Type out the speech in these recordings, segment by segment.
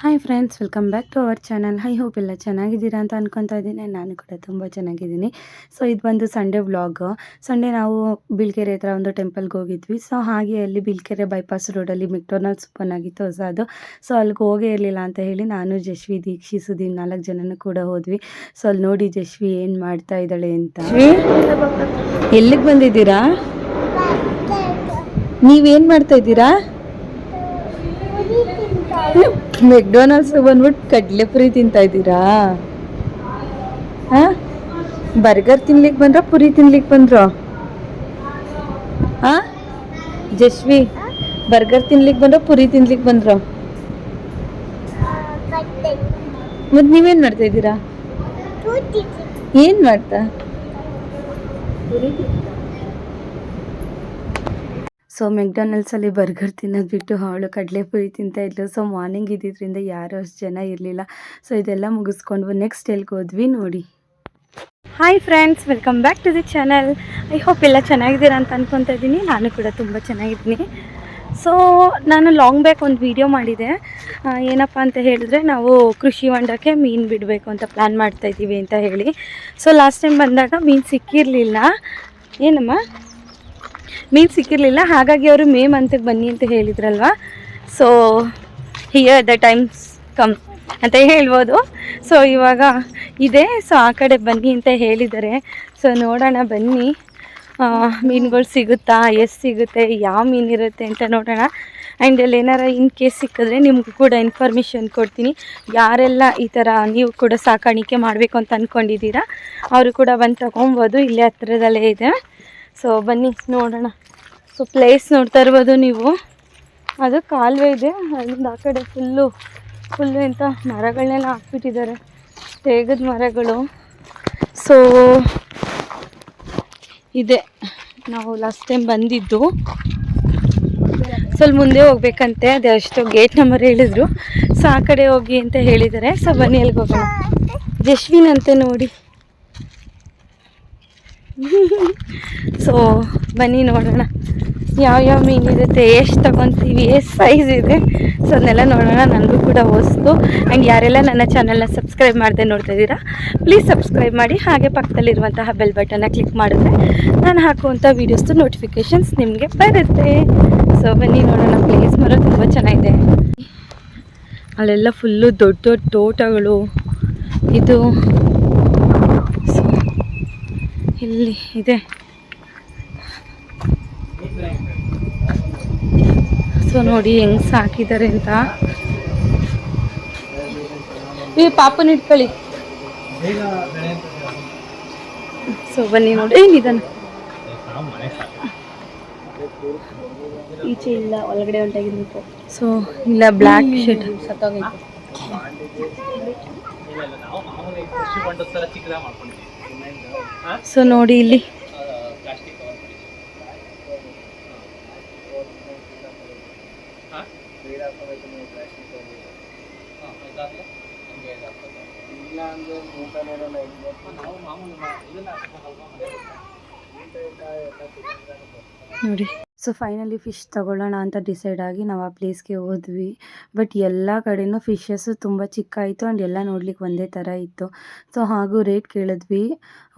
Hi friends welcome back to our channel I hope ಎಲ್ಲ ಚೆನ್ನಾಗಿದ್ದೀರಾ ಅಂತ ಅನ್ಕೊತಾ ಇದ್ದೀನಿ. ನಾನು ಕೂಡ ತುಂಬ ಚೆನ್ನಾಗಿದ್ದೀನಿ. ಸೊ ಇದು ಬಂದು ಸಂಡೇ ವ್ಲಾಗ್ ಸಂಡೇ ನಾವು ಬಿಳ್ಕೆರೆ ಹತ್ರ ಒಂದು ಟೆಂಪಲ್ಗೆ ಹೋಗಿದ್ವಿ. ಸೊ ಹಾಗೆ ಅಲ್ಲಿ ಬಿಳ್ಕೆರೆ ಬೈಪಾಸ್ ರೋಡಲ್ಲಿ ಮೆಕ್ಡೊನಾಲ್ಡ್ಸ್ ಓಪನ್ ಆಗಿತ್ತು. ಹೊಸದು ಸೊ ಅಲ್ಲಿಗೆ ಹೋಗೇ ಇರಲಿಲ್ಲ ಅಂತ ಹೇಳಿ ನಾನು, ಜಶ್ವಿ, ದೀಕ್ಷಿ ಸುದೀನ್ ನಾಲ್ಕು ಜನನೂ ಕೂಡ ಹೋದ್ವಿ. ಸೊ ಅಲ್ಲಿ ನೋಡಿ ಜಶ್ವಿ ಏನು ಮಾಡ್ತಾ ಇದ್ದಾಳೆ ಅಂತ. ಎಲ್ಲಿಗೆ ಬಂದಿದ್ದೀರಾ? ನೀವೇನು ಮಾಡ್ತಾ ಇದ್ದೀರಾ? ಮೆಕ್ಡೊನಾಲ್ಡ್ಸ್ ಬಂದ್ಬಿಟ್ಟು ಕಡಲೆಪುರಿ ತಿಂತಾ ಇದ್ದೀರಾ? ಹಾ ಬರ್ಗರ್ ತಿನ್ಲಿಕ್ಕೆ ಬಂದ್ರ, ಪುರಿ ತಿನ್ಲಿಕ್ಕೆ ಬಂದ್ರ? ಹಾ ಜಶ್ವಿ ಬರ್ಗರ್ ತಿನ್ಲಿಕ್ಕೆ ಬಂದ್ರ, ಪುರಿ ತಿನ್ಲಿಕ್ಕೆ ಬಂದ್ರ? ಮತ್ತೆ ನೀವೇನ್ ಮಾಡ್ತಾ ಇದ್ದೀರಾ? ಏನ್ ಮಾಡ್ತಾ? ಸೊ ಮೆಕ್ಡೊನಲ್ಸಲ್ಲಿ ಬರ್ಗರ್ ತಿನ್ನೋದು ಬಿಟ್ಟು ಅವಳು ಕಡಲೆಪುರಿ ತಿಂತಾ ಇದ್ಲು. ಸೊ ಮಾರ್ನಿಂಗ್ ಇದ್ದಿದ್ದರಿಂದ ಯಾರೂ ಅಷ್ಟು ಜನ ಇರಲಿಲ್ಲ. ಸೊ ಇದೆಲ್ಲ ಮುಗಿಸ್ಕೊಂಡು ನೆಕ್ಸ್ಟ್ ಎಲ್ಲಿಗೆ ಹೋದ್ವಿ ನೋಡಿ. Hi friends welcome back to the channel I hope ಎಲ್ಲ ಚೆನ್ನಾಗಿದ್ದೀರಾ ಅಂತ ಅನ್ಕೊತಾ ಇದ್ದೀನಿ. ನಾನು ಕೂಡ ತುಂಬ ಚೆನ್ನಾಗಿದ್ದೀನಿ. ಸೊ ನಾನು ಲಾಂಗ್ ಬ್ಯಾಕ್ ಒಂದು ವಿಡಿಯೋ ಮಾಡಿದೆ. ಏನಪ್ಪ ಅಂತ ಹೇಳಿದ್ರೆ ನಾವು ಕೃಷಿ ಹೊಂಡಕ್ಕೆ ಮೀನು ಬಿಡಬೇಕು ಅಂತ ಪ್ಲ್ಯಾನ್ ಮಾಡ್ತಾ ಇದ್ದೀವಿ ಅಂತ ಹೇಳಿ. ಸೊ ಲಾಸ್ಟ್ ಟೈಮ್ ಬಂದಾಗ ಮೀನು ಸಿಕ್ಕಿರಲಿಲ್ಲ. ಏನಮ್ಮ? ಮೀನು ಸಿಕ್ಕಿರಲಿಲ್ಲ, ಹಾಗಾಗಿ ಅವರು ಮೇ ಮಂತಿಗೆ ಬನ್ನಿ ಅಂತ ಹೇಳಿದ್ರಲ್ವಾ? So here the times come ಅಂತ ಹೇಳ್ಬೋದು. ಸೊ ಇವಾಗ ಇದೆ. ಸೊ ಆ ಕಡೆ ಬನ್ನಿ ಅಂತ ಹೇಳಿದ್ದಾರೆ. ಸೊ ನೋಡೋಣ, ಬನ್ನಿ. ಮೀನುಗಳು ಸಿಗುತ್ತಾ? ಎಷ್ಟು ಸಿಗುತ್ತೆ. ಯಾವ ಮೀನು ಇರುತ್ತೆ ಅಂತ ನೋಡೋಣ. ಆ್ಯಂಡ್ ಅಲ್ಲಿ ಏನಾರ ಇನ್ ಕೇಸ್ ಸಿಕ್ಕಿದ್ರೆ ನಿಮಗೂ ಕೂಡ ಇನ್ಫಾರ್ಮೇಷನ್ ಕೊಡ್ತೀನಿ. ಯಾರೆಲ್ಲ ಈ ಥರ ನೀವು ಕೂಡ ಸಾಕಾಣಿಕೆ ಮಾಡಬೇಕು ಅಂತ ಅಂದ್ಕೊಂಡಿದ್ದೀರಾ ಅವರು ಕೂಡ ಬಂದು ತಗೊಬೋದು. ಇಲ್ಲೇ ಹತ್ರದಲ್ಲೇ ಇದೆ. ಸೊ ಬನ್ನಿ, ನೋಡೋಣ. ಸೊ ಪ್ಲೇಸ್ ನೋಡ್ತಾ ಇರ್ಬೋದು ನೀವು. ಅದು ಕಾಲುವೆ ಇದೆ. ಅಲ್ಲಿಂದ ಆ ಕಡೆ ಫುಲ್ಲು ಫುಲ್ಲು ಎಂಥ ಮರಗಳನ್ನೆಲ್ಲ ಹಾಕ್ಬಿಟ್ಟಿದ್ದಾರೆ. ತೇಗದ ಮರಗಳು. ಸೊ ಇದೆ. ನಾವು ಲಾಸ್ಟ್ ಟೈಮ್ ಬಂದಿದ್ದು. ಸ್ವಲ್ಪ ಮುಂದೆ ಹೋಗ್ಬೇಕಂತೆ. ಅದೇ ಅಷ್ಟು ಗೇಟ್ ನಂಬರ್ ಹೇಳಿದ್ರು. ಸೊ ಆ ಕಡೆ ಹೋಗಿ ಅಂತ ಹೇಳಿದ್ದಾರೆ. ಸೊ ಬನ್ನಿ ಅಲ್ಲಿಗೆ ಹೋಗೋಣ ಜಶ್ವಿನ್ ಅಂತೆ ನೋಡಿ. ಸೊ ಬನ್ನಿ ನೋಡೋಣ. ಯಾವ ಯಾವ ಮೀನಿರುತ್ತೆ ಎಷ್ಟು ತಗೊತೀವಿ, ಎಷ್ಟು ಸೈಜ್ ಇದೆ. ಸೊ ಅದನ್ನೆಲ್ಲ ನೋಡೋಣ. ನನಗೂ ಕೂಡ ಹೊಸ್ತು ಆ್ಯಂಡ್ ಯಾರೆಲ್ಲ ನನ್ನ ಚಾನಲ್ನ ಸಬ್ಸ್ಕ್ರೈಬ್ ಮಾಡದೆ ನೋಡ್ತಾ ಇದ್ದೀರಾ ಪ್ಲೀಸ್ ಸಬ್ಸ್ಕ್ರೈಬ್ ಮಾಡಿ. ಹಾಗೆ ಪಕ್ಕದಲ್ಲಿರುವಂತಹ ಬೆಲ್ ಬಟನ್ನ ಕ್ಲಿಕ್ ಮಾಡಿದ್ರೆ ನಾನು ಹಾಕುವಂಥ ವೀಡಿಯೋಸ್ದು ನೋಟಿಫಿಕೇಷನ್ಸ್ ನಿಮಗೆ ಬರುತ್ತೆ. ಸೊ ಬನ್ನಿ ನೋಡೋಣ. ಪ್ಲೇಸ್ ಮರ ತುಂಬ ಚೆನ್ನಾಗಿದೆ. ಅಲ್ಲೆಲ್ಲ ಫುಲ್ಲು ದೊಡ್ಡ ದೊಡ್ಡ ತೋಟಗಳು. ಇದು ಇಲ್ಲಿ ಇದೆ. ಸೊ ನೋಡಿ ಹೆಂಗ್ ಸಾಕಿದ್ದಾರೆ ಅಂತ. ಈ ಪಾಪನ ಇಟ್ಕೊಳ್ಳಿ ಸೊ ಬನ್ನಿ ನೋಡಿ. ಏ ನಿಧಾನ. ಈಚೆ ಇಲ್ಲ ಒಳಗಡೆ ಹೊಂಟಾಗಿರ್ಬೇಕು. ಸೊ ಇಲ್ಲ ಬ್ಲ್ಯಾಕ್ ಶೀಟ್ ಸತ್ತೋಗೈತೆ. ಸೊ ನೋಡಿ ಇಲ್ಲಿ. ನೋಡಿ. ಸೊ ಫೈನಲಿ ಫಿಶ್ ತಗೊಳ್ಳೋಣ ಅಂತ ಡಿಸೈಡ್ ಆಗಿ ನಾವು ಆ ಪ್ಲೇಸ್ಗೆ ಹೋದ್ವಿ. ಬಟ್ ಎಲ್ಲ ಕಡೆಯೂ ಫಿಶಸ್ಸು ತುಂಬ ಚಿಕ್ಕ ಇತ್ತು ಆ್ಯಂಡ್ ಎಲ್ಲ ನೋಡ್ಲಿಕ್ಕೆ ಒಂದೇ ಥರ ಇತ್ತು. ಸೊ ಹಾಗೂ ರೇಟ್ ಕೇಳಿದ್ವಿ.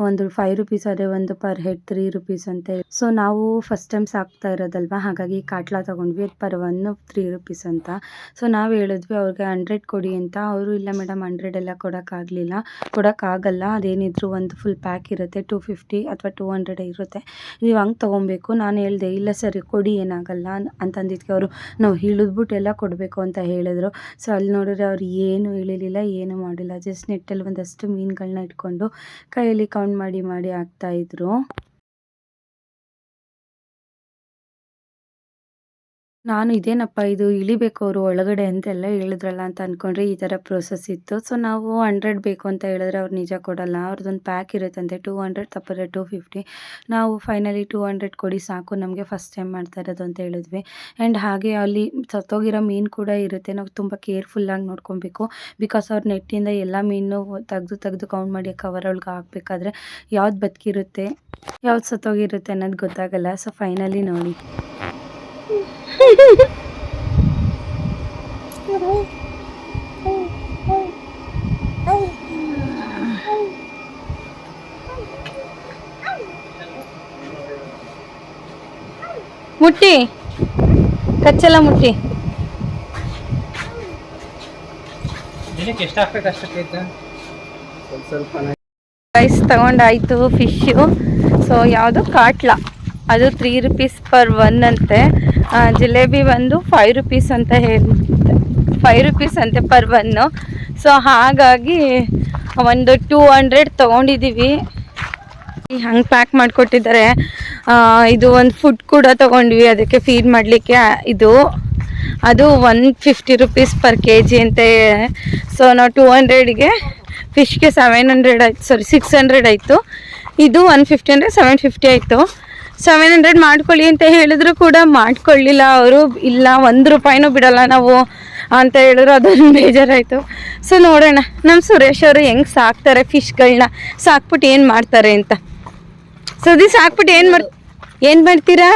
ಒಂದು ಫೈವ್ ರುಪೀಸ್ ಆದರೆ ಒಂದು ಪರ್ ಹೆಡ್ ತ್ರೀ ರುಪೀಸ್ ಅಂತ. ಸೊ ನಾವು ಫಸ್ಟ್ ಟೈಮ್ ಸಾಕ್ತಾ ಇರೋದಲ್ವ? ಹಾಗಾಗಿ ಕಾಟ್ಲಾ ತೊಗೊಂಡ್ವಿ. ಅದು ಪರ್ ಒನ್ ತ್ರೀ ರುಪೀಸ್ ಅಂತ. ಸೊ ನಾವು ಹೇಳಿದ್ವಿ ಅವ್ರಿಗೆ ಹಂಡ್ರೆಡ್ ಕೊಡಿ ಅಂತ. ಅವರು, ಇಲ್ಲ ಮೇಡಮ್ ಹಂಡ್ರೆಡ್ ಎಲ್ಲ ಕೊಡೋಕ್ಕಾಗಲಿಲ್ಲ ಕೊಡೋಕ್ಕಾಗಲ್ಲ ಅದೇನಿದ್ರು ಒಂದು ಫುಲ್ ಪ್ಯಾಕ್ ಇರುತ್ತೆ. ಟೂ ಫಿಫ್ಟಿ ಅಥವಾ ಟೂ ಹಂಡ್ರೆಡ್ ಇರುತ್ತೆ. ನೀವು ಹಂಗೆ ತೊಗೊಬೇಕು. ನಾನು ಹೇಳಿದೆ, ಇಲ್ಲ ಸರಿ ಕೊಡಿ ಏನಾಗಲ್ಲ ಅನ್- ಅಂತಂದಿದ್ದಕ್ಕೆ ಅವರು, ನಾವು ಇಳಿದ್ಬಿಟ್ಟು ಎಲ್ಲ ಕೊಡಬೇಕು ಅಂತ ಹೇಳಿದ್ರು. ಸೊ ಅಲ್ಲಿ ನೋಡಿದ್ರೆ ಅವ್ರು ಏನು ಇಳಿಲಿಲ್ಲ ಏನು ಮಾಡಿಲ್ಲ. ಜಸ್ಟ್ ನೆಟ್ಟಲ್ಲಿ ಒಂದಷ್ಟು ಮೀನುಗಳನ್ನ ಇಟ್ಕೊಂಡು ಕೈಯಲ್ಲಿ ಕೌಂಟ್ ಮಾಡಿ ಮಾಡಿ ಹಾಕ್ತಾಯಿದ್ರು ನಾನು ಇದೇನಪ್ಪ ಇದು ಇಳಿಬೇಕು ಅವರು ಒಳಗಡೆ ಅಂತೆಲ್ಲ ಹೇಳಿದ್ರಲ್ಲ ಅಂತ ಅಂದ್ಕೊಂಡ್ರೆ ಈ ಥರ ಪ್ರೋಸೆಸ್ ಇತ್ತು. ಸೊ ನಾವು ಹಂಡ್ರೆಡ್ ಬೇಕು ಅಂತ ಹೇಳಿದ್ರೆ ಅವ್ರು ನಿಜ ಕೊಡಲ್ಲ. ಅವ್ರದ್ದೊಂದು ಪ್ಯಾಕ್ ಇರುತ್ತಂತೆ ಟೂ ಹಂಡ್ರೆಡ್ ತಪ್ಪರೆ ಟೂ ಫಿಫ್ಟಿ ನಾವು ಫೈನಲಿ ಟೂ ಹಂಡ್ರೆಡ್ ಕೊಡಿ ಸಾಕು, ನಮಗೆ ಫಸ್ಟ್ ಟೈಮ್ ಮಾಡ್ತಾ ಇರೋದು ಅಂತ ಹೇಳಿದ್ವಿ. ಆ್ಯಂಡ್ ಹಾಗೆ ಅಲ್ಲಿ ಸತ್ತೋಗಿರೋ ಮೀನು ಕೂಡ ಇರುತ್ತೆ. ನಾವು ತುಂಬ ಕೇರ್ಫುಲ್ಲಾಗಿ ನೋಡ್ಕೊಬೇಕು. ಬಿಕಾಸ್ ಅವ್ರ ನೆಟ್ಟಿಂದ ಎಲ್ಲ ಮೀನು ತೆಗೆದು ತೆಗೆದು ಕೌಂಟ್ ಮಾಡಿ ಕವರ್ ಒಳಗೆ ಹಾಕ್ಬೇಕಾದ್ರೆ ಯಾವ್ದು ಬದುಕಿರುತ್ತೆ, ಯಾವ್ದು ಸತ್ತೋಗಿರುತ್ತೆ ಅನ್ನೋದು ಗೊತ್ತಾಗಲ್ಲ. ಸೊ ಫೈನಲಿ ನೋಡಿ. ಮುಟ್ಟಿ. ಕಚ್ಚೆಲ್ಲ ಮುಟ್ಟಿ. ದಿನಕ್ಕೆ ಎಷ್ಟು ಹಾಕ್ಬೇಕು ಅಷ್ಟಕ್ಕೆ ಸ್ವಲ್ಪ ಸ್ವಲ್ಪ ರೈಸ್ ತಗೊಂಡಾಯ್ತು ಫಿಶ್ಶು ಸೊ ಯಾವುದು? ಕಾಟ್ಲಾ. ಅದು ತ್ರೀ ರುಪೀಸ್ ಪರ್ ಒನ್ ಅಂತೆ. ಜಿಲೇಬಿ ಬಂದು ಫೈವ್ ರುಪೀಸ್ ಅಂತ ಹೇಳಿ ಫೈವ್ ರುಪೀಸ್ ಅಂತೆ ಪರ್ ಒನ್ನು ಸೊ ಹಾಗಾಗಿ ಒಂದು ಟೂ ಹಂಡ್ರೆಡ್ ತೊಗೊಂಡಿದ್ದೀವಿ ಹಂಗೆ ಪ್ಯಾಕ್ ಮಾಡಿಕೊಟ್ಟಿದ್ದಾರೆ. ಇದು ಒಂದು ಫುಡ್ ಕೂಡ ತೊಗೊಂಡ್ವಿ ಅದಕ್ಕೆ ಫೀಡ್ ಮಾಡಲಿಕ್ಕೆ, ಇದು. ಅದು one fifty rupees per K G ಅಂತ. ಸೊ ನಾವು ಟೂ ಹಂಡ್ರೆಡ್ಗೆ ಫಿಶ್ಗೆ ಸೆವೆನ್ ಹಂಡ್ರೆಡ್ ಆಯ್ತು ಸಾರಿ ಸಿಕ್ಸ್ ಹಂಡ್ರೆಡ್ ಆಯಿತು. ಇದು ಒನ್ ಫಿಫ್ಟಿ ಅಂದರೆ ಸೆವೆನ್ ಫಿಫ್ಟಿ ಆಯಿತು. ಸೆವೆನ್ ಹಂಡ್ರೆಡ್ ಮಾಡ್ಕೊಳ್ಳಿ ಅಂತ ಹೇಳಿದ್ರು ಕೂಡ ಮಾಡ್ಕೊಳ್ಳಿಲ್ಲ ಅವರು. ಇಲ್ಲ ಒಂದು ರೂಪಾಯಿನೂ ಬಿಡಲ್ಲ ನಾವು ಅಂತ ಹೇಳಿದ್ರು. ಅದೊಂದು ಬೇಜಾರಾಯಿತು. ಸೊ ನೋಡೋಣ. ನಮ್ಮ ಸುರೇಶ್ ಅವರು ಹೆಂಗೆ ಸಾಕ್ತಾರೆ ಫಿಶ್ಗಳನ್ನ ಸಾಕ್ಬಿಟ್ಟು ಏನು ಮಾಡ್ತಾರೆ ಅಂತ. ಸೊ ಸುದಿ ಸಾಕ್ಬಿಟ್ಟು ಏನು ಮಾಡ್ ಏನು ಮಾಡ್ತೀರಾ?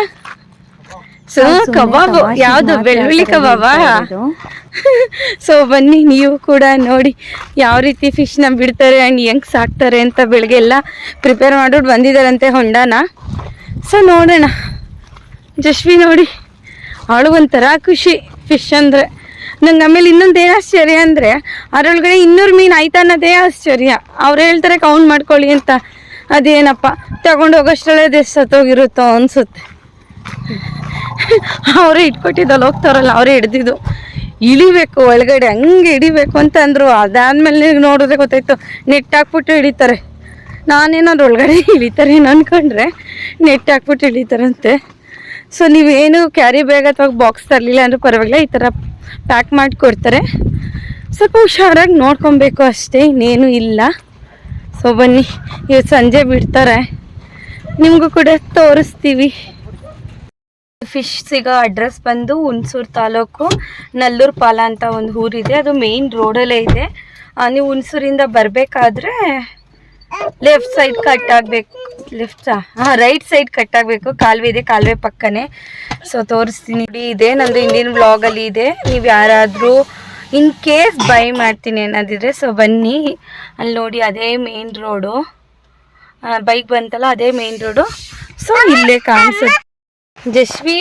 So kebab. ಯಾವುದು ಬೆಳ್ಳುಳ್ಳಿ ಕಬಾಬ? ಸೊ ಬನ್ನಿ ನೀವು ಕೂಡ ನೋಡಿ ಯಾವ ರೀತಿ ಫಿಶ್ನ ಬಿಡ್ತಾರೆ ಆ್ಯಂಡ್ ಹೆಂಗೆ ಸಾಕ್ತಾರೆ ಅಂತ ಬೆಳಗ್ಗೆ ಎಲ್ಲ ಪ್ರಿಪೇರ್ ಮಾಡ್ಬಿಟ್ಟು ಬಂದಿದ್ದಾರಂತೆ ಹೊಂಡನ ಸೊ ನೋಡೋಣ. ಜಶ್ವಿ ನೋಡಿ ಅವಳು ಒಂಥರ ಖುಷಿ ಫಿಶ್ ಅಂದರೆ. ನಂಗೆ ಆಮೇಲೆ ಇನ್ನೊಂದು ಏನು ಆಶ್ಚರ್ಯ ಅಂದರೆ, ಅದರೊಳಗಡೆ ಇನ್ನೂರು ಮೀನು ಆಯ್ತಾ ಅನ್ನೋದೇ ಆಶ್ಚರ್ಯ. ಅವ್ರು ಹೇಳ್ತಾರೆ ಕೌಂಟ್ ಮಾಡ್ಕೊಳ್ಳಿ ಅಂತ. ಅದೇನಪ್ಪ ತಗೊಂಡು ಹೋಗೋಷ್ಟರಲ್ಲೇ ದೇಶ ಸತ್ತೋಗಿರುತ್ತೋ ಅನಿಸುತ್ತೆ. ಅವರೇ ಇಟ್ಕೊಟ್ಟಿದ್ದಲ್ಲಿ ಹೋಗ್ತಾರಲ್ಲ, ಅವರೇ ಹಿಡ್ದಿದ್ದು. ಇಳಿಬೇಕು, ಒಳಗಡೆ ಹಂಗೆ ಹಿಡಿಬೇಕು ಅಂತ ಅಂದರು. ಅದಾದ್ಮೇಲೆ ನೋಡಿದ್ರೆ ಗೊತ್ತಾಯ್ತು ನೆಟ್ಟಾಕ್ಬಿಟ್ಟು ಹಿಡಿತಾರೆ. ನಾನೇನಾದ್ರು ಒಳಗಡೆ ಇಳಿತಾರೆ ಅನ್ಕೊಂಡ್ರೆ ನೆಟ್ ಹಾಕ್ಬಿಟ್ಟು ಇಳಿತಾರಂತೆ. ಸೊ ನೀವೇನು ಕ್ಯಾರಿ ಬ್ಯಾಗ್ ಅಥವಾ ಬಾಕ್ಸ್ ತರಲಿಲ್ಲ ಅಂದ್ರೆ ಪರವಾಗಿಲ್ಲ, ಈ ಥರ ಪ್ಯಾಕ್ ಮಾಡಿ ಕೊಡ್ತಾರೆ. ಸ್ವಲ್ಪ ಹುಷಾರಾಗಿ ನೋಡ್ಕೊಬೇಕು ಅಷ್ಟೇ, ಇನ್ನೇನು ಇಲ್ಲ. ಸೊ ಬನ್ನಿ ಇವತ್ತು ಸಂಜೆ ಬಿಡ್ತಾರೆ. ನಿಮಗೂ ಕೂಡ ತೋರಿಸ್ತೀವಿ. ಫಿಶ್ ಸಿಗೋ ಅಡ್ರೆಸ್ ಬಂದು ಹುಣಸೂರು ತಾಲೂಕು, ನಲ್ಲೂರು ಪಾಲ ಅಂತ ಒಂದು ಊರಿದೆ. ಅದು ಮೇಯ್ನ್ ರೋಡಲ್ಲೇ ಇದೆ. ನೀವು ಹುಣಸೂರಿಂದ ಬರಬೇಕಾದ್ರೆ ಲೆಫ್ಟ್ ಸೈಡ್ ಕಟ್ ಆಗಬೇಕು. ಲೆಫ್ಟ್ ಹಾಂ ರೈಟ್ ಸೈಡ್ ಕಟ್ ಆಗಬೇಕು. ಕಾಲುವೆ ಇದೆ ಕಾಲುವೆ ಪಕ್ಕನೇ. ಸೊ ತೋರಿಸ್ತೀನಿ. ನೋಡಿ ಇದೆ ನಂದು ಇಂಡಿಯನ್ ವ್ಲಾಗಲ್ಲಿ ಇದೆ. ನೀವು ಯಾರಾದರೂ ಇನ್ ಕೇಸ್ ಬೈ ಮಾಡ್ತೀನಿ ಅನ್ನೋದಿದ್ರೆ ಸೊ ಬನ್ನಿ. ಅಲ್ಲಿ ನೋಡಿ ಅದೇ ಮೇನ್ ರೋಡು ಬೈಕ್ ಬಂತಲ್ಲ ಅದೇ ಮೇನ್ ರೋಡು ಸೊ ಇಲ್ಲೇ ಕಾಣಿಸುತ್ತೆ. ಜಶ್ವಿ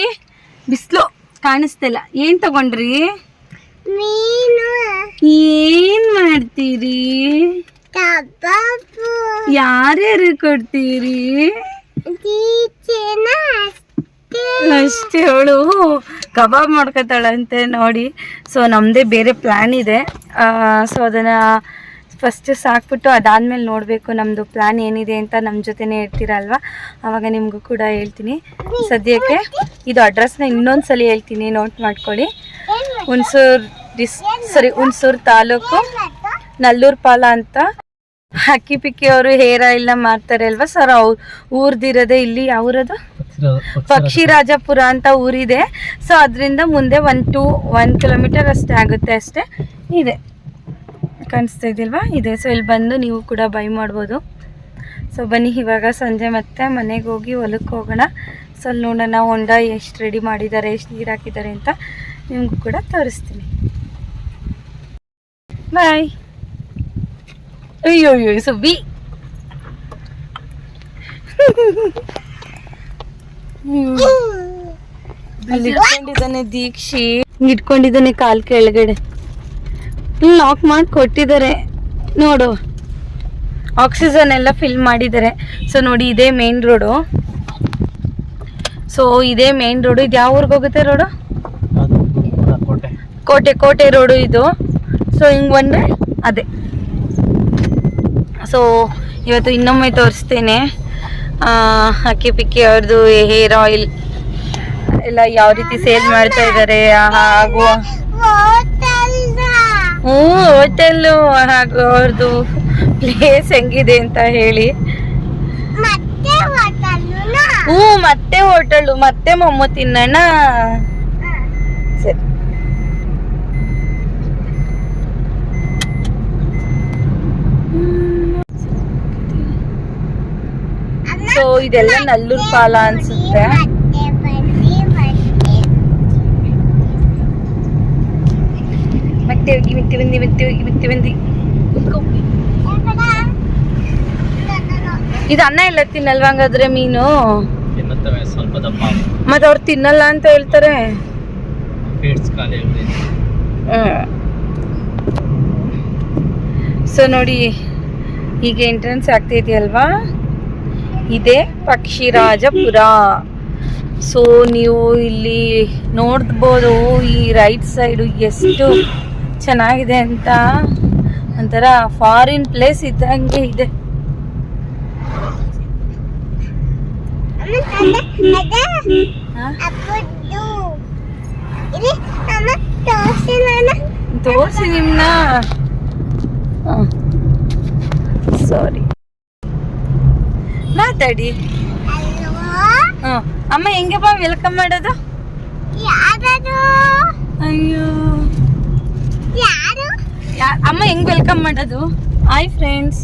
ಬಿಸ್ಲು ಕಾಣಿಸ್ತಿಲ್ಲ. ಏನ್ ತಗೊಂಡ್ರಿ? ಏನ್ ಮಾಡ್ತೀರಿ? ಯಾರ್ಯಾರು ಕೊಡ್ತೀರಿ? ಅಷ್ಟೇ. ಅವಳು. ಕಬಾಬ್ ಮಾಡ್ಕೊತಾಳಂತೆ ನೋಡಿ. ಸೊ ನಮ್ಮದೇ ಬೇರೆ ಪ್ಲ್ಯಾನ್ ಇದೆ. ಸೊ ಅದನ್ನು ಫಸ್ಟ್ ಸಾಕ್ಬಿಟ್ಟು ಅದಾದ್ಮೇಲೆ ನೋಡಬೇಕು ನಮ್ಮದು ಪ್ಲ್ಯಾನ್ ಏನಿದೆ ಅಂತ ನಮ್ಮ ಜೊತೆನೇ ಇರ್ತೀರಲ್ವ? ಆವಾಗ ನಿಮಗೂ ಕೂಡ ಹೇಳ್ತೀನಿ. ಸದ್ಯಕ್ಕೆ ಇದು ಅಡ್ರೆಸ್ನ ಇನ್ನೊಂದು ಸಲ ಹೇಳ್ತೀನಿ. ನೋಟ್ ಮಾಡ್ಕೊಳ್ಳಿ. ಹುಣಸೂರು ಡಿಸ್ ಸಾರಿ ಹುಣಸೂರು ತಾಲೂಕು ನಲ್ಲೂರು ಪಾಲ ಅಂತ ಹಕ್ಕಿ ಪಿಕ್ಕಿ ಅವರು ಹೇರ್ ಆಯಿಲ್ನ ಮಾಡ್ತಾರೆ ಅಲ್ವಾ ಸರ್ ಅವ್ರು ಊರ್ದಿರೋದೇ ಇಲ್ಲಿ ಯಾವ್ರದು? ಪಕ್ಷಿರಾಜಪುರ. ಅಂತ ಊರಿದೆ. ಸೊ ಅದರಿಂದ ಮುಂದೆ ಒನ್ ಟೂ ಒನ್ ಕಿಲೋಮೀಟರ್ ಅಷ್ಟೇ ಆಗುತ್ತೆ ಅಷ್ಟೇ. ಇದೆ. ಕಾಣಿಸ್ತಾ ಇದಿಲ್ವಾ ಇದೆ. ಸೊ ಇಲ್ಲಿ ಬಂದು ನೀವು ಕೂಡ ಬೈ ಮಾಡ್ಬೋದು. ಸೊ ಬನ್ನಿ ಇವಾಗ ಸಂಜೆ ಮತ್ತೆ ಮನೆಗೆ ಹೋಗಿ ಹೊಲಕ್ಕೆ ಹೋಗೋಣ. ಸೊ ಅಲ್ಲಿ ನೋಡೋಣ ಹೊಂಡ ಎಷ್ಟು ರೆಡಿ ಮಾಡಿದ್ದಾರೆ ಎಷ್ಟು ನೀರು ಹಾಕಿದ್ದಾರೆ ಅಂತ ನಿಮಗೂ ಕೂಡ ತೋರಿಸ್ತೀನಿ. ಬಾಯ್ ಅಯ್ಯೋ ಅಯ್ಯೋ ಸುಬ್ಬಿ ಅಲ್ಲಿ ಇಟ್ಕೊಂಡಿದ್ದಾನೆ ದೀಕ್ಷಿ. ಇಟ್ಕೊಂಡಿದ್ದಾನೆ ಕಾಲ್ ಕೆಳಗಡೆ. ಲಾಕ್ ಮಾಡಿ ಕೊಟ್ಟಿದ್ದಾರೆ. ನೋಡು. ಆಕ್ಸಿಜನ್ ಎಲ್ಲ ಫಿಲ್ ಮಾಡಿದ್ದಾರೆ. ಸೊ ನೋಡಿ ಇದೇ ಮೇನ್ ರೋಡು ಸೊ ಇದೇ ಮೇನ್ ರೋಡು ಇದು ಯಾವ ಊರಿಗೆ ಹೋಗುತ್ತೆ ರೋಡು ಕೋಟೆ. ಕೋಟೆ ಕೋಟೆ ರೋಡು ಇದು. ಸೊ ಹಿಂಗೆ ಬಂದರೆ ಅದೇ. ಸೊ ಇವತ್ತು ಇನ್ನೊಮ್ಮೆ ತೋರಿಸ್ತೇನೆ. ಅಕ್ಕಿ ಪಿಕ್ಕಿ ಅವ್ರದ್ದು ಹೇರ್ ಆಯಿಲ್ ಎಲ್ಲ ಯಾವ ರೀತಿ ಸೇಲ್ ಮಾಡ್ತಾ ಇದ್ದಾರೆ ಹಾಗೂ ಹ್ಞೂ ಹೋಟೆಲ್ಲು ಹಾಗೂ ಅವ್ರದ್ದು ಪ್ಲೇಸ್ ಹೆಂಗಿದೆ ಅಂತ ಹೇಳಿ. ಹ್ಞೂ, ಮತ್ತೆ ಹೋಟೆಲು ಮತ್ತೆ ಮೊಮ್ಮು ತಿನ್ನೋಣ. ಸರಿ. ಸೊ ಇದೆಲ್ಲ ನಲ್ಲೂರ್ ಪಾಲ ಅನ್ಸುತ್ತೆ. ಮತ್ತೆ ಹೋಗಿ ಮತ್ತೆ ಬಂದಿ ಮತ್ತೆ ಹೋಗಿ ಮತ್ತೆ ಬಂದಿ ಇದು ಅನ್ನ ಎಲ್ಲ ತಿನ್ನಲ್ವಾ ಹಂಗಾದ್ರೆ ಮೀನು? ಮತ್ತೆ ಅವ್ರು ತಿನ್ನಲ್ಲ ಅಂತ ಹೇಳ್ತಾರೆ. ಸೊ ನೋಡಿ ಈಗ ಎಂಟ್ರೆನ್ಸ್ ಆಗ್ತಿದೆಯಲ್ವಾ ಇದೇ ಪಕ್ಷಿರಾಜಪುರ. ಸೊ ನೀವು ಇಲ್ಲಿ ನೋಡ್ಬೋದು ಈ ರೈಟ್ ಸೈಡು ಎಷ್ಟು ಚೆನ್ನಾಗಿದೆ ಅಂತ. ಒಂಥರ ಫಾರಿನ್ ಪ್ಲೇಸ್ ಇದ್ದಂಗೆ ಇದೆ? ತೋರಿಸಿ ನಿಮ್ನ. ಸಾರಿ ಮಾತಾಡಿ. ಅಮ್ಮ ಅಮ್ಮ ಹೆಂಗಪ್ಪ ವೆಲ್ಕಮ್ ಮಾಡೋದು? ಅಯ್ಯೋ. ಅಮ್ಮ ಹೆಂಗ್ ವೆಲ್ಕಮ್ ಮಾಡೋದು? ಹಾಯ್ ಫ್ರೆಂಡ್ಸ್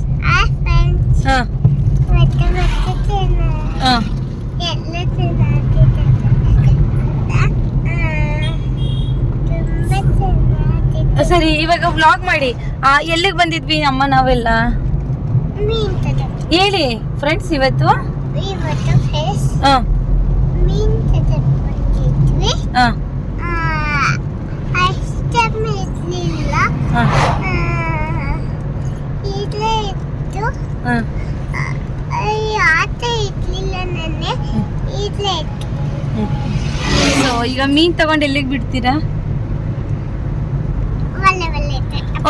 ಸರಿ ಇವಾಗ ವ್ಲಾಗ್ ಮಾಡಿ. ಎಲ್ಲಿಗೆ ಬಂದಿದ್ವಿ ಅಮ್ಮ ನಾವೆಲ್ಲ? ಹೇಳಿ ಫ್ರೆಂಡ್ಸ್ ಇವತ್ತು? ಇವತ್ತು ಫೇಸ್ ಹಾ. ಮೀನ್ ಹಾ. ಅಷ್ಟಮ ಇರ್ಲಿಲ್ಲ ಇಲ್ಲೇ ಇತ್ತು. ಆಟ ಇರ್ಲಿಲ್ಲ ನೆನ್ನೆ. ಇಲ್ಲೇ ಇತ್ತು. ಸೊ ಈಗ ಮೀನ್ ತಗೊಂಡು ಎಲ್ಲಿಗೆ ಬಿಡ್ತೀರಾ ಒಳ್ಳೆ ಒಳ್ಳೆ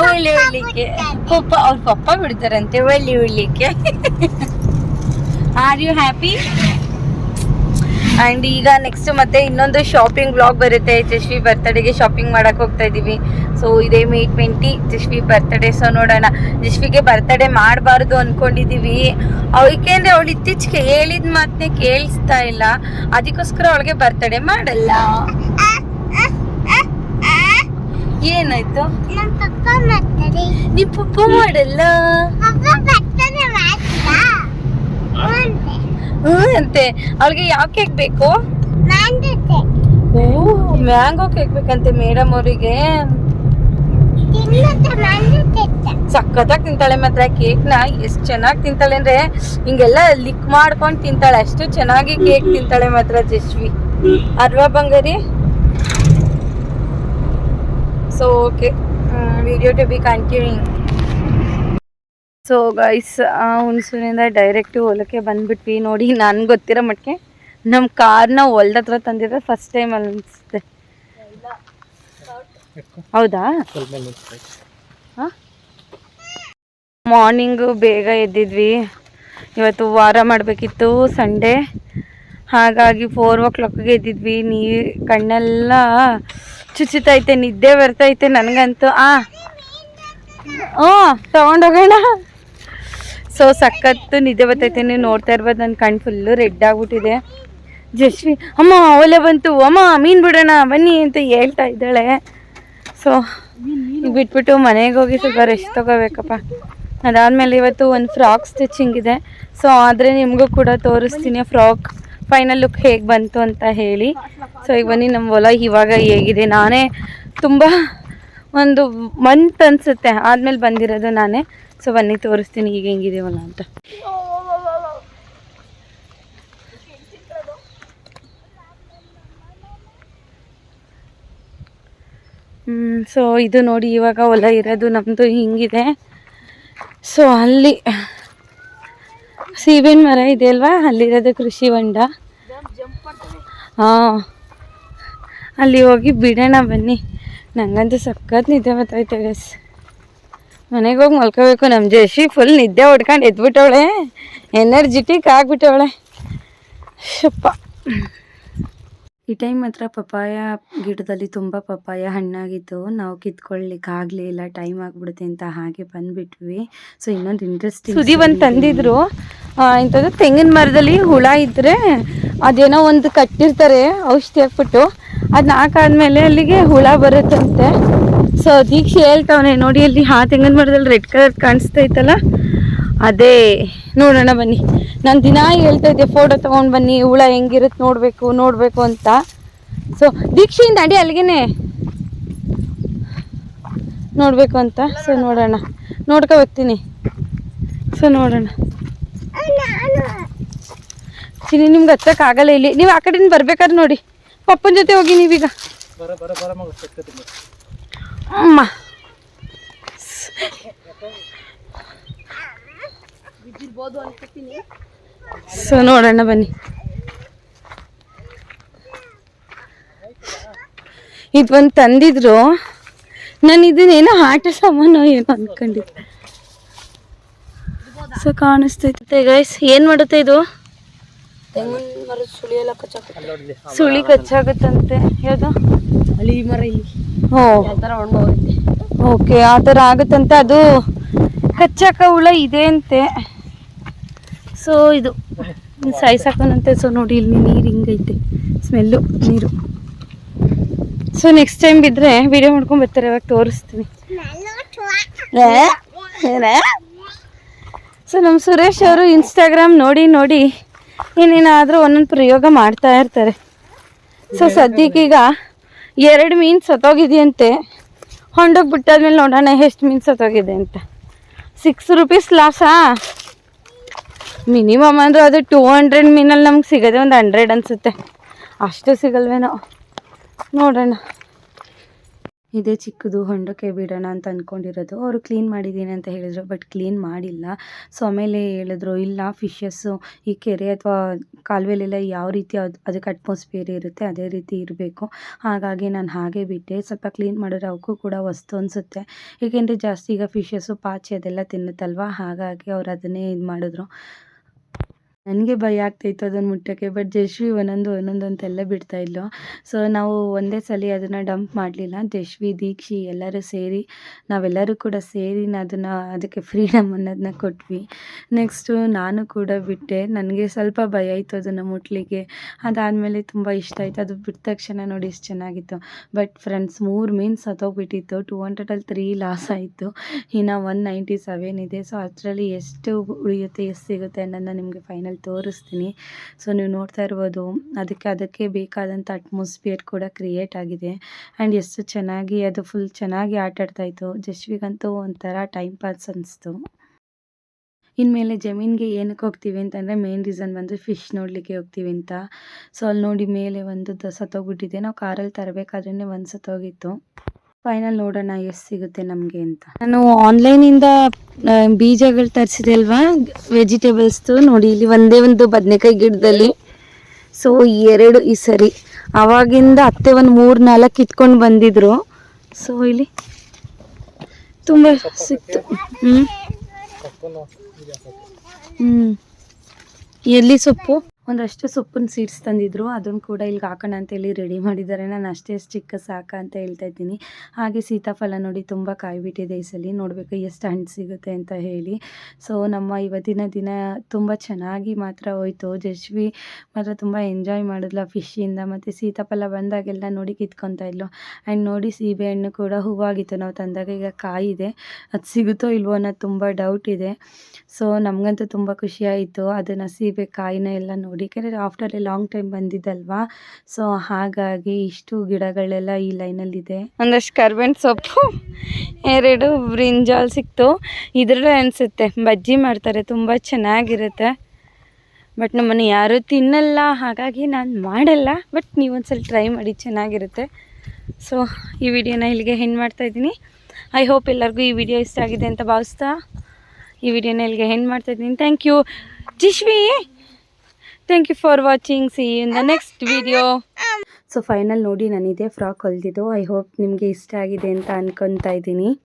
ಒಳ್ಳೆ ಒಳ್ಳಿಕ್ಕೆ ಪಪ್ಪ ಅವ್ರ ಪಪ್ಪ ಬಿಡ್ತಾರಂತೆ, ಒಳ್ಳಿ ಉಳ್ಳಿಕ್ಕೆ. ಆರ್ ಯು ಹ್ಯಾಪಿ ಆ್ಯಂಡ್ ಈಗ ನೆಕ್ಸ್ಟ್ ಮತ್ತೆ ಇನ್ನೊಂದು ಶಾಪಿಂಗ್ ಬ್ಲಾಗ್ ಬರುತ್ತೆ. ಯಶಸ್ವಿ ಬರ್ತ್ಡೇಗೆ ಶಾಪಿಂಗ್ ಮಾಡಕ್ ಹೋಗ್ತಾ ಇದ್ದೀವಿ ಸೊ ಇದೇ May twenty Yashasvi birthday so ನೋಡೋಣ. ಯಶಸ್ವಿಗೆ ಬರ್ತ್ಡೇ ಮಾಡಬಾರ್ದು ಅಂದ್ಕೊಂಡಿದ್ದೀವಿ ಅಂದ್ರೆ ಅವಳು ಇತ್ತೀಚೆಗೆ ಹೇಳಿದ ಮಾತನ್ನೇ ಕೇಳಿಸ್ತಾ ಇಲ್ಲ. ಅದಕ್ಕೋಸ್ಕರ ಅವಳಿಗೆ ಬರ್ತ್ಡೇ ಮಾಡಲ್ಲ. ಏನಾಯ್ತು? ನಮ್ ಪಪ್ಪ ಮಾಡ್ತಾರೆ ನಿಮ್ ಪಪ್ಪ ಮಾಡಲ್ಲ? ಪಪ್ಪ ಅಂತೆ. ಹ್ಮ್ ಅಂತೆ. ಅವಳಿಗೆ ಯಾವ ಕೇಕ್ ಬೇಕು? ಓ ಮ್ಯಾಂಗೋ ಕೇಕ್ ಬೇಕಂತೆ ಮೇಡಮ್ ಅವರಿಗೆ. ಸಖತ್ತಾಗಿ ತಿಂತಾಳೆ ಮಾತ್ರ. ಕೇಕ್ನ ಎಷ್ಟ್ ಚೆನ್ನಾಗಿ ತಿಂತಾಳೆ ಅಂದ್ರೆ ಹಿಂಗೆಲ್ಲ ಲಿಕ್ ಮಾಡ್ಕೊಂಡು ತಿಂತಾಳೆ. ಅಷ್ಟು ಚೆನ್ನಾಗಿ ಕೇಕ್ ತಿಂತಾಳೆ ಮಾತ್ರ ಜಸ್ವಿ. ಅರ್ವಾ ಬಂಗಾರಿ? So okay video to be continuing so guys ಹುಣಸೂರಿಂದ direct ಹೊಲಕ್ಕೆ ಬಂದ್ಬಿಟ್ವಿ. ನೋಡಿ, ನನ್ಗೆ ಗೊತ್ತಿರೋ ಮಟ್ಟಿಗೆ ನಮ್ಮ ಕಾರ್ನ ಹೊಲ್ದ ಹತ್ರ ತಂದಿದ್ರೆ ಫಸ್ಟ್ ಟೈಮ್ ಅನ್ಸುತ್ತೆ. ಹೌದಾ? ಮಾರ್ನಿಂಗು ಬೇಗ ಎದ್ದಿದ್ವಿ. ಇವತ್ತು ವಾರ ಮಾಡಬೇಕಿತ್ತು ಸಂಡೇ ಹಾಗಾಗಿ ಫೋರ್ ಓ ಕ್ಲಾಕ್ಗೆ ಎದ್ದಿದ್ವಿ. ನೀರು ಕಣ್ಣೆಲ್ಲ ಚುಚ್ಚುತ್ತೈತೆ ನಿದ್ದೆ ಬರ್ತೈತೆ ನನಗಂತೂ. ಆ. ಹ್ಞೂ, ತಗೊಂಡೋಗೋಣ. ಸೊ ಸಖತ್ತು ನಿದ್ದೆ ಬರ್ತೈತೆ, ನೀವು ನೋಡ್ತಾ ಇರ್ಬೋದು ನನ್ನ ಕಣ್ಣು ಫುಲ್ಲು ರೆಡ್ ಆಗ್ಬಿಟ್ಟಿದೆ. ಜಶ್ವಿ ಅಮ್ಮ, ಒಲೆ ಬಂತು. ಅಮ್ಮ, ಮೀನು ಬಿಡೋಣ, ಬನ್ನಿ ಅಂತ ಹೇಳ್ತಾ ಇದ್ದಾಳೆ. ಸೊ ಬಿಟ್ಬಿಟ್ಟು ಮನೆಗೆ ಹೋಗಿ ಸ್ವಲ್ಪ ರೆಸ್ಟ್ ತಗೋಬೇಕಪ್ಪ. ಅದಾದಮೇಲೆ ಇವತ್ತು ಒಂದು ಫ್ರಾಕ್ ಸ್ಟಿಚಿಂಗ್ ಇದೆ. ಸೊ ಆದರೆ ನಿಮಗೂ ಕೂಡ ತೋರಿಸ್ತೀನಿ, ಫ್ರಾಕ್. ಫೈನಲ್ ಲುಕ್ ಹೇಗೆ ಬಂತು ಅಂತ ಹೇಳಿ. ಸೊ ಈಗ ಬನ್ನಿ ನಮ್ಮ ಹೊಲ ಇವಾಗ ಹೇಗಿದೆ. ನಾನೇ ತುಂಬ ಒಂದು ಮಂತ್ ಅನಿಸುತ್ತೆ. ಆದ್ಮೇಲೆ ಬಂದಿರೋದು ನಾನೇ. ಸೊ ಬನ್ನಿ, ತೋರಿಸ್ತೀನಿ ಈಗ ಹೆಂಗಿದೆ ಹೊಲ ಅಂತ. ಸೊ ಇದು ನೋಡಿ ಇವಾಗ ಹೊಲ ಇರೋದು ನಮ್ಮದು ಹಿಂಗಿದೆ. ಸೊ ಅಲ್ಲಿ ಸೀಬೆನ್ ಮರ ಇದೆ ಅಲ್ವಾ? ಅಲ್ಲಿರೋದು ಕೃಷಿ ಹೊಂಡ. ಹಾಂ ಅಲ್ಲಿ ಹೋಗಿ ಬಿಡೋಣ ಬನ್ನಿ. ನಂಗಂತೂ ಸಖತ್ ನಿದ್ದೆ ಬರ್ತೈತೆ ಗಸ್ ಮನೆಗೆ ಹೋಗಿ ಮಲ್ಕೋಬೇಕು ನಮ್ಮ ಜೇಶಿ ಫುಲ್ ನಿದ್ದೆ ಹೊಡ್ಕೊಂಡು ಎದ್ಬಿಟ್ಟವಳೆ. ಎನರ್ಜಿಟಿಕ್ ಆಗ್ಬಿಟ್ಟವಳೆ. ಶಪ್ಪ. ಈ ಟೈಮ್ ಮಾತ್ರ ಪಪ್ಪಾಯ ಗಿಡದಲ್ಲಿ ತುಂಬ ಪಪ್ಪಾಯ ಹಣ್ಣಾಗಿತ್ತು. ನಾವು ಕಿತ್ಕೊಳ್ಳಿಕ್ಕೆ ಇಲ್ಲ ಟೈಮ್ ಆಗ್ಬಿಡುತ್ತೆ ಅಂತ ಹಾಗೆ ಬಂದ್ಬಿಟ್ವಿ. ಸೊ ಇನ್ನೊಂದು ಇಂಟ್ರೆಸ್ಟಿಂಗ್ ಸುದಿ ಬಂದು ತಂದಿದ್ರು. ಇಂಥದ್ದು ತೆಂಗಿನ ಮರದಲ್ಲಿ ಹುಳ ಇದ್ದರೆ ಅದೇನೋ ಒಂದು ಕಟ್ಟಿರ್ತಾರೆ ಔಷಧಿ ಹಾಕ್ಬಿಟ್ಟು. ಅದನ್ನ ಹಾಕಾದ್ಮೇಲೆ ಅಲ್ಲಿಗೆ ಹುಳ ಬರುತ್ತಂತೆ. ಸೊ ದೀಕ್ಷೆ ಹೇಳ್ತಾವನೆ ನೋಡಿ ಅಲ್ಲಿ ಆ ತೆಂಗಿನ ಮರದಲ್ಲಿ ರೆಡ್ ಕಲರ್ ಕಾಣಿಸ್ತೈತಲ್ಲ ಅದೇ ನೋಡೋಣ ಬನ್ನಿ. ನಾನು ದಿನ ಹೇಳ್ತಾ ಇದ್ದೆ ಫೋಟೋ ತೊಗೊಂಡು ಬನ್ನಿ ಹುಳ ಹೆಂಗಿರುತ್ತೆ ನೋಡಬೇಕು ನೋಡಬೇಕು ಅಂತ. ಸೊ ದೀಕ್ಷೆಯಿಂದ ಅಡಿ ಅಲ್ಲಿಗೆನೇ. ನೋಡಬೇಕು ಅಂತ. ಸೊ ನೋಡೋಣ. ನೋಡ್ಕೊ ಬರ್ತೀನಿ ಸೊ ನೋಡೋಣ. ಚಿನಿ ನಿಮ್ಗೆ ಹತ್ತಕ್ಕಾಗಲ್ಲ ಇಲ್ಲಿ. ನೀವು ಆ ಕಡೆಯಿಂದ ಬರ್ಬೇಕಾದ್ರೆ ನೋಡಿ. ಪಪ್ಪನ ಜೊತೆ ಹೋಗಿ ನೀವೀಗ. ಬರ ಬರ ಅನ್ಕೋತೀನಿ. ಸೊ ನೋಡೋಣ ಬನ್ನಿ. ಇದು ಒಂದು ತಂದಿದ್ರು. ನಾನು ಇದನ್ನೇನೋ ಆಟ ಸಾಮಾನು ಏನೋ ಅನ್ಕೊಂಡಿದ್ದೆ. ಸೊ ಕಾಣಿಸ್ತೈತೆ ಗೈಸ್ ಏನು ಮಾಡುತ್ತೆ ಇದು? ತೆಂಗಿನ ಮರದ ಸುಳಿ ಎಲ್ಲ ಕಚ್ಚಾಗುತ್ತೆ. ಸುಳಿ ಕಚ್ಚಾಗುತ್ತಂತೆ. ಯಾವುದು? ಅಲ್ಲಿ ಮರ ಇಲ್ಲಿ. ಹೋ ಥರ ಒಣಗೋಗುತ್ತೆ ಓಕೆ ಆ ಥರ ಆಗುತ್ತಂತೆ. ಅದು ಕಚ್ಚಾಕ ಹುಳ ಇದೆ ಅಂತೆ. ಸೊ ಇದು ಸಾಯಿಸಾಕನಂತೆ. ಸೊ ನೋಡಿ ಇಲ್ಲಿ ನೀರು ಹಿಂಗೈತೆ. ಸ್ಮೆಲ್ಲು ನೀರು. ಸೊ ನೆಕ್ಸ್ಟ್ ಟೈಮ್ ಬಿದ್ದರೆ ವಿಡಿಯೋ ಮಾಡ್ಕೊಂಡು ಬರ್ತಾರೆ ಇವಾಗ ತೋರಿಸ್ತೀನಿ. ಸೊ ನಮ್ಮ ಸುರೇಶ್ ಅವರು ಇನ್ಸ್ಟಾಗ್ರಾಮ್ ನೋಡಿ ನೋಡಿ ಏನೇನಾದರೂ ಒಂದೊಂದು ಪ್ರಯೋಗ ಮಾಡ್ತಾ ಇರ್ತಾರೆ. ಸೊ ಸದ್ಯಕ್ಕೀಗ ಎರಡು ಮೀನು ಸತ್ತೋಗಿದೆಯಂತೆ. ಹೊಂಡೋಗಿ ಬಿಟ್ಟಾದ್ಮೇಲೆ ನೋಡೋಣ ಎಷ್ಟು ಮೀನು ಸತ್ತೋಗಿದೆ ಅಂತ. ಸಿಕ್ಸ್ ರುಪೀಸ್ ಲಾಸಾ ಮಿನಿಮಮ್ ಅಂದ್ರೆ ಅದು ಟೂ ಹಂಡ್ರೆಡ್ ಮೀನಲ್ಲಿ ನಮ್ಗೆ ಸಿಗೋದೆ ಒಂದು ಹಂಡ್ರೆಡ್ ಅನಿಸುತ್ತೆ. ಅಷ್ಟು ಸಿಗಲ್ವೇನೋ. ನೋಡೋಣ. ಇದೇ ಚಿಕ್ಕದು, ಹೊಂಡಕ್ಕೆ ಬಿಡೋಣ ಅಂತ ಅಂದ್ಕೊಂಡಿರೋದು ಅವರು ಕ್ಲೀನ್ ಮಾಡಿದ್ದೀನಿ ಅಂತ ಹೇಳಿದರು ಬಟ್ ಕ್ಲೀನ್ ಮಾಡಿಲ್ಲ. ಸೊ ಆಮೇಲೆ ಹೇಳಿದ್ರು, ಇಲ್ಲ ಫಿಶಸ್ಸು ಈ ಕೆರೆ ಅಥವಾ ಕಾಲುವೆಲೆಲ್ಲ ಯಾವ ರೀತಿ ಅದು, ಅದಕ್ಕೆ ಅಟ್ಮಾಸ್ಫಿಯರ್ ಇರುತ್ತೆ, ಅದೇ ರೀತಿ ಇರಬೇಕು. ಹಾಗಾಗಿ ನಾನು ಹಾಗೆ ಬಿಟ್ಟೆ. ಸ್ವಲ್ಪ ಕ್ಲೀನ್ ಮಾಡಿದ್ರೆ ಅವಕ್ಕೂ ಕೂಡ ವಸ್ತು ಅನಿಸುತ್ತೆ. ಏಕೆಂದರೆ ಜಾಸ್ತಿ ಈಗ ಫಿಶಸ್ಸು ಪಾಚಿ ಅದೆಲ್ಲ ತಿನ್ನುತ್ತಲ್ವ? ಹಾಗಾಗಿ ಅವ್ರು ಅದನ್ನೇ ಇದು ಮಾಡಿದ್ರು. ನನಗೆ ಭಯ ಆಗ್ತಾಯಿತ್ತು ಅದನ್ನು ಮುಟ್ಟೋಕ್ಕೆ ಬಟ್ ಜಶ್ವಿ ಒಂದೊಂದು ಒಂದೊಂದು ಅಂತೆಲ್ಲ ಬಿಡ್ತಾಯಿದ್ಲು ಸೊ ನಾವು ಒಂದೇ ಸಲ ಅದನ್ನು ಡಂಪ್ ಮಾಡಲಿಲ್ಲ. ಜಶ್ವಿ ದೀಕ್ಷಿ ಎಲ್ಲರೂ ಸೇರಿ, ನಾವೆಲ್ಲರೂ ಕೂಡ ಸೇರಿ ಅದನ್ನು, ಅದಕ್ಕೆ ಫ್ರೀಡಮ್ ಅನ್ನೋದನ್ನ ಕೊಟ್ವಿ. ನೆಕ್ಸ್ಟು ನಾನು ಕೂಡ ಬಿಟ್ಟೆ. ನನಗೆ ಸ್ವಲ್ಪ ಭಯ ಇತ್ತು ಅದನ್ನು ಮುಟ್ಲಿಕ್ಕೆ. ಅದಾದಮೇಲೆ ತುಂಬ ಇಷ್ಟ ಆಯಿತು. ಅದು ಬಿಟ್ಟ ತಕ್ಷಣ ನೋಡಿ ಎಷ್ಟು ಚೆನ್ನಾಗಿತ್ತು. ಬಟ್ ಫ್ರೆಂಡ್ಸ್ ಮೂರು ಮೀನ್ಸ್ ಸತ್ತೋಗ್ಬಿಟ್ಟಿತ್ತು. ಟೂ ಹಂಡ್ರೆಡಲ್ಲಿ ತ್ರೀ ಲಾಸ್ ಆಯಿತು. ಇನ್ನು ಒನ್ ನೈಂಟಿ ಸೆವೆನ್ ಇದೆ. ಸೊ ಅದರಲ್ಲಿ ಎಷ್ಟು ಉಳಿಯುತ್ತೆ, ಎಷ್ಟು ಸಿಗುತ್ತೆ ಅನ್ನೋದನ್ನ ನಿಮಗೆ ಫೈನಲ್ ತೋರಿಸ್ತೀನಿ. ಸೊ ನೀವು ನೋಡ್ತಾ ಇರ್ಬೋದು, ಅದಕ್ಕೆ ಅದಕ್ಕೆ ಬೇಕಾದಂಥ ಅಟ್ಮಾಸ್ಫಿಯರ್ ಕೂಡ ಕ್ರಿಯೇಟ್ ಆಗಿದೆ. ಆ್ಯಂಡ್ ಎಷ್ಟು ಚೆನ್ನಾಗಿ, ಅದು ಫುಲ್ ಚೆನ್ನಾಗಿ ಆಟ ಆಡ್ತಾಯಿತ್ತು ಜಶ್ವಿಗಂತೂ ಒಂಥರ ಟೈಮ್ ಪಾಸ್ ಅನಿಸ್ತು. ಇನ್ಮೇಲೆ ಜಮೀನಿಗೆ ಏನಕ್ಕೆ ಹೋಗ್ತೀವಿ ಅಂತಂದರೆ ಮೇನ್ ರೀಸನ್ ಬಂದು ಫಿಶ್ ನೋಡಲಿಕ್ಕೆ ಹೋಗ್ತೀವಿ ಅಂತ. ಸೊ ಅಲ್ಲಿ ನೋಡಿ ಮೇಲೆ ಒಂದು ಸತ್ತೋಗ್ಬಿಟ್ಟಿದೆ ನಾವು ಕಾರಲ್ಲಿ ತರಬೇಕಾದ್ರೇ ಒಂದು ಸತ್ತೋಗಿತ್ತು ಫೈನಲ್ ನೋಡೋಣ ಎಷ್ಟು ಸಿಗುತ್ತೆ ನಮಗೆ ಅಂತ. ನಾನು ಆನ್ಲೈನಿಂದ ಬೀಜಗಳು ತರಿಸಿದೆ ಅಲ್ವಾ ವೆಜಿಟೇಬಲ್ಸ್ದು ನೋಡಿ, ಇಲ್ಲಿ ಒಂದೇ ಒಂದು ಬದನೆಕಾಯಿ ಗಿಡದಲ್ಲಿ. ಸೊ ಎರಡು ಈ ಸರಿ. ಅವಾಗಿಂದ ಅತ್ತೆ ಒಂದು ಮೂರು ನಾಲ್ಕು ಇಟ್ಕೊಂಡು ಬಂದಿದ್ರು. ಸೊ ಇಲ್ಲಿ ತುಂಬ ಸಿಕ್ತು. ಹ್ಞೂ ಹ್ಞೂ ಎಲ್ಲಿ ಸೊಪ್ಪು? ಒಂದಷ್ಟು ಸೊಪ್ಪಿನ ಸೀಡ್ಸ್ ತಂದಿದ್ರು. ಅದನ್ನು ಕೂಡ ಇಲ್ಲಿಗೆ ಹಾಕೋಣ ಅಂತ ಹೇಳಿ ರೆಡಿ ಮಾಡಿದ್ದಾರೆ. ನಾನು ಅಷ್ಟೇ ಚಿಕ್ಕ ಸಾಕ ಅಂತ ಹೇಳ್ತಾ ಇದ್ದೀನಿ. ಹಾಗೆ ಸೀತಾಫಲ ನೋಡಿ ತುಂಬ ಕಾಯಿ ಬಿಟ್ಟಿದೆ ಈ ಸಲ. ನೋಡಬೇಕು ಎಷ್ಟು ಹಣ್ಣು ಸಿಗುತ್ತೆ ಅಂತ ಹೇಳಿ. ಸೊ ನಮ್ಮ ಇವತ್ತಿನ ದಿನ ತುಂಬ ಚೆನ್ನಾಗಿ ಮಾತ್ರ ಹೋಯ್ತು. ಜಶ್ವಿ ಮಾತ್ರ ತುಂಬ ಎಂಜಾಯ್ ಮಾಡಿದ್ಲು ಫಿಶಿಂದ ಮತ್ತು ಸೀತಾಫಲ ಬಂದಾಗೆಲ್ಲ ನೋಡಿ ಕಿತ್ಕೊತಾ ಇದ್ಲು. ಆ್ಯಂಡ್ ನೋಡಿ ಸೀಬೆಹಣ್ಣು ಕೂಡ ಹೂವಾಗಿತ್ತು. ನಾವು ತಂದಾಗ ಈಗ ಕಾಯಿದೆ. ಅದು ಸಿಗುತ್ತೋ ಇಲ್ವೋ ಅನ್ನೋದು ತುಂಬ ಡೌಟ್ ಇದೆ. ಸೊ ನಮಗಂತೂ ತುಂಬ ಖುಷಿಯಾಯಿತು ಅದನ್ನು ಸೀಬೆ ಕಾಯಿನ ಎಲ್ಲ ನೋಡಿ ಯಾಕೆಂದರೆ ಆಫ್ಟರ್ ಎ ಲಾಂಗ್ ಟೈಮ್ ಬಂದಿದ್ದಲ್ವಾ? ಸೊ, ಹಾಗಾಗಿ ಇಷ್ಟು ಗಿಡಗಳೆಲ್ಲ ಈ ಲೈನಲ್ಲಿದೆ. ಒಂದಷ್ಟು ಕರ್ಬೇವಿನ ಸೊಪ್ಪು, ಎರಡು ಬ್ರಿಂಜಾಲ್ ಸಿಕ್ತು. ಇದರಲ್ಲೂ ಅನಿಸುತ್ತೆ, ಬಜ್ಜಿ ಮಾಡ್ತಾರೆ, ತುಂಬ ಚೆನ್ನಾಗಿರುತ್ತೆ. ಬಟ್ ನಮ್ಮನ್ನು ಯಾರೂ ತಿನ್ನಲ್ಲ, ಹಾಗಾಗಿ ನಾನು ಮಾಡಲ್ಲ. ಬಟ್ ನೀವೊಂದ್ಸಲ ಟ್ರೈ ಮಾಡಿ, ಚೆನ್ನಾಗಿರುತ್ತೆ. ಸೊ, ಈ ವಿಡಿಯೋನ ಇಲ್ಲಿಗೆ ಹೆಣ್ಣು ಮಾಡ್ತಾಯಿದ್ದೀನಿ ಐ ಹೋಪ್ ಎಲ್ಲರಿಗೂ ಈ ವಿಡಿಯೋ ಇಷ್ಟ ಆಗಿದೆ ಅಂತ ಭಾವಿಸ್ತಾ ಈ ವಿಡಿಯೋನ ಇಲ್ಲಿಗೆ ಹೆಣ್ಣು ಮಾಡ್ತಾಯಿದ್ದೀನಿ thank you. ಜಿಶ್ವಿ! Thank you for watching see in the next video so final ನೋಡಿ, ನಾನಿದೆ ಫ್ರಾಕ್ ಹೊಲ್ದಿದ್ದು. ಐ ಹೋಪ್ ನಿಮಗೆ ಇಷ್ಟ ಆಗಿದೆ ಅಂತ ಅನ್ಕೊತಾ ಇದ್ದೀನಿ.